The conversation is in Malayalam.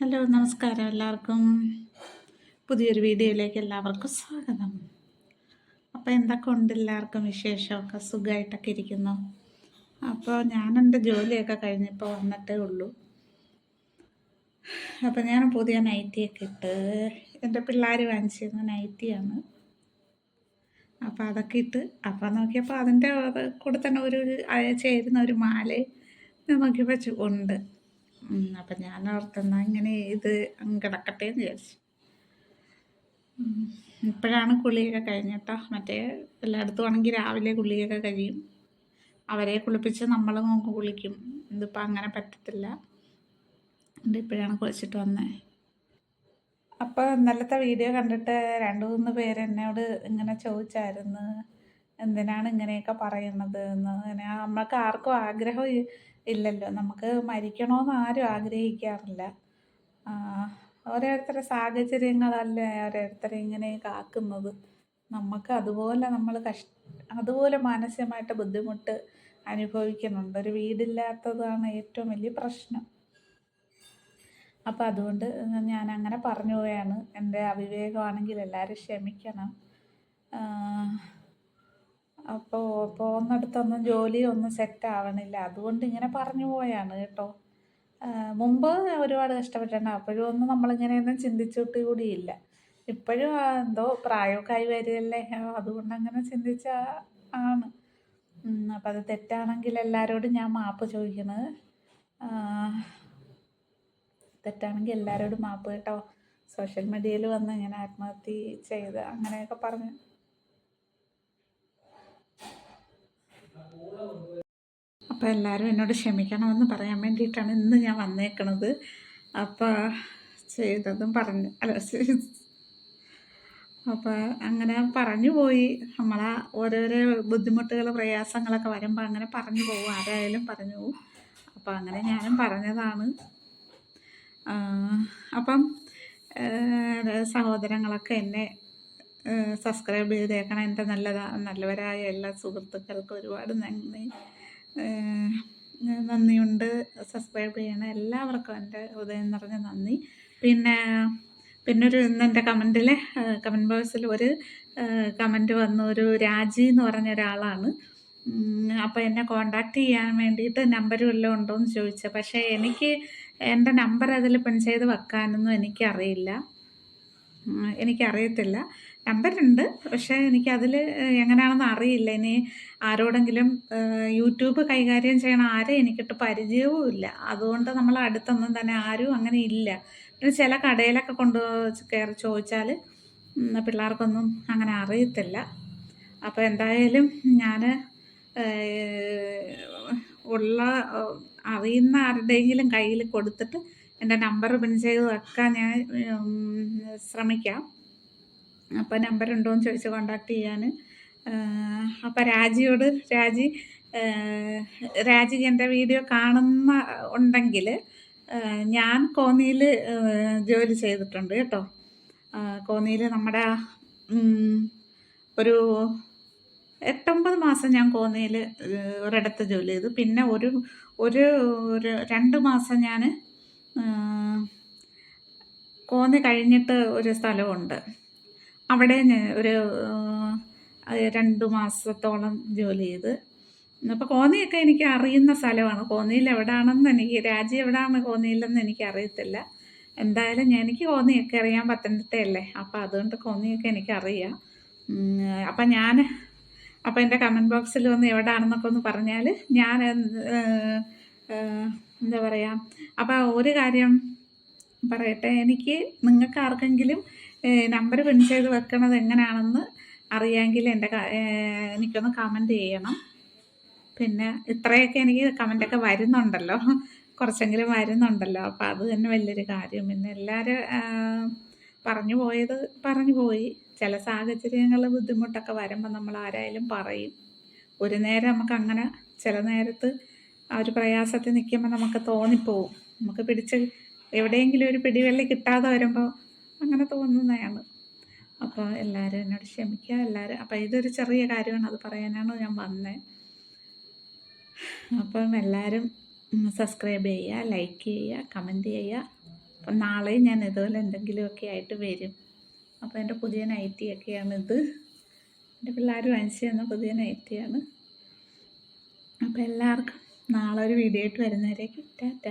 ഹലോ നമസ്കാരം എല്ലാവർക്കും. പുതിയൊരു വീഡിയോയിലേക്ക് എല്ലാവർക്കും സ്വാഗതം. അപ്പോൾ എന്തൊക്കെ ഉണ്ട് എല്ലാവർക്കും വിശേഷമൊക്കെ? സുഖമായിട്ടൊക്കെ ഇരിക്കുന്നു. അപ്പോൾ ഞാൻ എന്റെ ജോലിയൊക്കെ കഴിഞ്ഞപ്പോൾ വന്നിട്ടേ ഉള്ളൂ. അപ്പോൾ ഞാൻ പുതിയ നൈറ്റിയൊക്കെ ഇട്ട് എന്റെ പിള്ളേർ വാങ്ങിച്ചിരുന്ന നൈറ്റിയാണ്. അപ്പോൾ അതൊക്കെ ഇട്ട് അപ്പോൾ നോക്കിയപ്പോൾ അതിന്റെ കൂടെ തന്നെ ഒരു ചേരുന്ന ഒരു മാല നോക്കിയപ്പോൾ ഉണ്ട്. അപ്പം ഞാൻ ഓർത്തെന്നാൽ ഇങ്ങനെ ഇത് കിടക്കട്ടെ എന്ന് വിചാരിച്ചു. ഇപ്പോഴാണ് കുളിയൊക്കെ കഴിഞ്ഞിട്ടോ? മറ്റേ എല്ലായിടത്തും ആണെങ്കിൽ രാവിലെ കുളിയൊക്കെ കഴിയും. അവരെ കുളിപ്പിച്ച് നമ്മൾ കുളിക്കും. ഇതിപ്പോൾ അങ്ങനെ പറ്റത്തില്ല. ഇപ്പോഴാണ് കുളിച്ചിട്ട് വന്നത് അപ്പോൾ ഇന്നലത്തെ വീഡിയോ കണ്ടിട്ട് രണ്ട് മൂന്ന് പേരെന്നോട് ഇങ്ങനെ ചോദിച്ചായിരുന്നു. എന്തിനാണ് ഇങ്ങനെയൊക്കെ പറയുന്നത് എന്ന്. നമ്മൾക്ക് ആർക്കും ആഗ്രഹം ഇല്ലല്ലോ. നമുക്ക് മരിക്കണമെന്ന് ആരും ആഗ്രഹിക്കാറില്ല. ഓരോരുത്തരുടെ സാഹചര്യങ്ങളല്ലേ ഓരോരുത്തരെ ഇങ്ങനെ കാക്കുന്നത്. നമുക്ക് അതുപോലെ നമ്മൾ കഷ് അതുപോലെ മാനസികമായിട്ട് ബുദ്ധിമുട്ട് അനുഭവിക്കുന്നുണ്ട്. ഒരു വീടില്ലാത്തതാണ് ഏറ്റവും വലിയ പ്രശ്നം. അപ്പം അതുകൊണ്ട് ഞാൻ അങ്ങനെ പറഞ്ഞു പോയാണ്. എന്റെ അവിവേകമാണെങ്കിൽ എല്ലാവരും ക്ഷമിക്കണം. അപ്പോൾ പോകുന്നിടത്തൊന്നും ജോലി ഒന്നും സെറ്റ് ആവണില്ല അതുകൊണ്ട് ഇങ്ങനെ പറഞ്ഞു പോയാണ് കേട്ടോ. മുമ്പ് ഒരുപാട് കഷ്ടപ്പെട്ടിട്ടുണ്ട്. അപ്പോഴും ഒന്നും നമ്മളിങ്ങനെയൊന്നും ചിന്തിച്ചിട്ട് കൂടിയില്ല. ഇപ്പോഴും എന്തോ പ്രായമൊക്കെ ആയി വരികയല്ലേ? അതുകൊണ്ട് അങ്ങനെ ചിന്തിച്ച ആണ്. അപ്പം അത് തെറ്റാണെങ്കിൽ എല്ലാവരോടും ഞാൻ മാപ്പ് ചോദിക്കുന്നത് തെറ്റാണെങ്കിൽ എല്ലാവരോടും മാപ്പ് കേട്ടോ. സോഷ്യൽ മീഡിയയിൽ വന്ന് ഇങ്ങനെ ആത്മഹത്യ ചെയ്ത് അങ്ങനെയൊക്കെ പറഞ്ഞു അപ്പോൾ എല്ലാവരും എന്നോട് ക്ഷമിക്കണമെന്ന് പറയാൻ വേണ്ടിയിട്ടാണ് ഇന്ന് ഞാൻ വന്നേക്കണത്. അപ്പോൾ ചെയ്തതും പറഞ്ഞു. അല്ല അപ്പോൾ അങ്ങനെ പറഞ്ഞു പോയി. നമ്മളെ ഓരോരോ ബുദ്ധിമുട്ടുകൾ പ്രയാസങ്ങളൊക്കെ വരുമ്പോൾ അങ്ങനെ പറഞ്ഞു പോകും ആരായാലും പറഞ്ഞു പോകും അപ്പോൾ അങ്ങനെ ഞാനും പറഞ്ഞതാണ്. അപ്പം സഹോദരങ്ങളൊക്കെ എന്നെ സബ്സ്ക്രൈബ് ചെയ്തേക്കണം എന്റെ നല്ലതാ? നല്ലവരായ എല്ലാ സുഹൃത്തുക്കൾക്കും ഒരുപാട് നന്ദി. നന്ദിയുണ്ട്. സബ്സ്ക്രൈബ് ചെയ്യണ. എല്ലാവർക്കും എന്റെ ഉദയം നിറഞ്ഞ നന്ദി. പിന്നെ പിന്നെ ഇന്ന് എന്റെ കമന്റിൽ കമന്റ് ബോക്സിൽ ഒരു കമന്റ് വന്നു ഒരു രാജി എന്ന് പറഞ്ഞ ഒരാളാണ്. അപ്പോൾ എന്നെ കോണ്ടാക്ട് ചെയ്യാൻ വേണ്ടിയിട്ട് നമ്പരും എല്ലാം ഉണ്ടോ എന്ന് ചോദിച്ചത്. പക്ഷേ എനിക്ക് എന്റെ നമ്പർ അതിൽ പിൻ ചെയ്ത് വെക്കാനൊന്നും എനിക്കറിയില്ല. എനിക്കറിയത്തില്ല. നമ്പറുണ്ട്. പക്ഷേ എനിക്കതിൽ എങ്ങനെയാണെന്ന് അറിയില്ല. ഇനി ആരോടെങ്കിലും യൂട്യൂബ് കൈകാര്യം ചെയ്യണ ആരെ എനിക്കിട്ട് പരിചയവും ഇല്ല അതുകൊണ്ട് നമ്മൾ അടുത്തൊന്നും തന്നെ ആരും അങ്ങനെ ഇല്ല. പിന്നെ ചില കടയിലൊക്കെ കൊണ്ട് കയറി ചോദിച്ചാൽ പിള്ളേർക്കൊന്നും അങ്ങനെ അറിയത്തില്ല. അപ്പോൾ എന്തായാലും ഞാൻ ഉള്ള അറിയുന്ന ആരുടെയെങ്കിലും കയ്യിൽ കൊടുത്തിട്ട് എന്റെ നമ്പർ പിൻ ചെയ്ത് വെക്കാൻ ഞാൻ ശ്രമിക്കാം. അപ്പോൾ നമ്പർ ഉണ്ടോ എന്ന് ചോദിച്ച് കോണ്ടാക്ട് ചെയ്യാൻ അപ്പോൾ രാജിയോട് രാജി രാജി എന്റെ വീഡിയോ കാണുന്ന ഉണ്ടെങ്കിൽ ഞാൻ കോന്നിയിൽ ജോലി ചെയ്തിട്ടുണ്ട് കേട്ടോ. കോന്നിയിൽ നമ്മുടെ ഒരു എട്ടൊമ്പത് മാസം ഞാൻ കോന്നിയിൽ ഒരിടത്ത് ജോലി ചെയ്തു. പിന്നെ ഒരു ഒരു ഒരു രണ്ട് മാസം ഞാൻ കോന്നി കഴിഞ്ഞിട്ട് ഒരു സ്ഥലമുണ്ട്. അവിടെ ഒരു രണ്ട് മാസത്തോളം ജോലി ചെയ്ത്. അപ്പോൾ കോന്നിയൊക്കെ എനിക്ക് അറിയുന്ന സ്ഥലമാണ്. കോന്നിയിൽ എവിടെയാണെന്ന് എനിക്ക് രാജ്യം എവിടെയാണ് കോന്നിയിലെന്ന് എനിക്ക് അറിയത്തില്ല. എന്തായാലും ഞാൻ എനിക്ക് കോന്നിയൊക്കെ അറിയാൻ പത്തനംതിട്ടയല്ലേ? അപ്പോൾ അതുകൊണ്ട് കോന്നിയൊക്കെ എനിക്കറിയാം അപ്പം ഞാൻ അപ്പോൾ എന്റെ കമന്റ് ബോക്സിൽ വന്ന് എവിടെയാണെന്നൊക്കെ ഒന്ന് പറഞ്ഞാൽ ഞാൻ എന്താ പറയുക അപ്പോൾ ഒരു കാര്യം പറയട്ടെ. എനിക്ക് നിങ്ങൾക്ക് ആർക്കെങ്കിലും നമ്പർ പിൻ ചെയ്ത് വെക്കണത് എങ്ങനെയാണെന്ന് അറിയാമെങ്കിൽ എന്റെ എനിക്കൊന്ന് കമന്റ് ചെയ്യണം. പിന്നെ ഇത്രയൊക്കെ എനിക്ക് കമന്റൊക്കെ വരുന്നുണ്ടല്ലോ. കുറച്ചെങ്കിലും വരുന്നുണ്ടല്ലോ. അപ്പം അത് തന്നെ വലിയൊരു കാര്യം. പിന്നെ എല്ലാവരും പറഞ്ഞു പോയത് പറഞ്ഞു പോയി. ചില സാഹചര്യങ്ങൾ ബുദ്ധിമുട്ടൊക്കെ വരുമ്പോൾ നമ്മൾ ആരായാലും പറയും. ഒരു നേരം നമുക്ക് അങ്ങനെ ചില നേരത്ത് ആ ഒരു പ്രയാസത്തിൽ നിൽക്കുമ്പോൾ നമുക്ക് തോന്നിപ്പോവും. നമുക്ക് പിടിച്ച് എവിടെയെങ്കിലും ഒരു പിടിവെള്ളി കിട്ടാതെ വരുമ്പോൾ അങ്ങനെ തോന്നുന്നതാണ് അപ്പോൾ എല്ലാവരും എന്നോട് ക്ഷമിക്കുക എല്ലാവരും അപ്പോൾ ഇതൊരു ചെറിയ കാര്യമാണ് അത് പറയാനാണ് ഞാൻ വന്നത് അപ്പം എല്ലാവരും സബ്സ്ക്രൈബ് ചെയ്യുക ലൈക്ക് ചെയ്യുക കമന്റ് ചെയ്യുക. അപ്പം നാളെ ഞാൻ ഇതുപോലെ എന്തെങ്കിലുമൊക്കെ ആയിട്ട് വരും. അപ്പോൾ എന്റെ പുതിയ നൈറ്റിയൊക്കെയാണിത് എന്റെ പിള്ളേർ വാങ്ങിച്ചു തന്ന പുതിയ നൈറ്റിയാണ് അപ്പോൾ എല്ലാവർക്കും നാളെ ഒരു വീഡിയോ ആയിട്ട് വരുന്നവരേക്കും ടാറ്റ.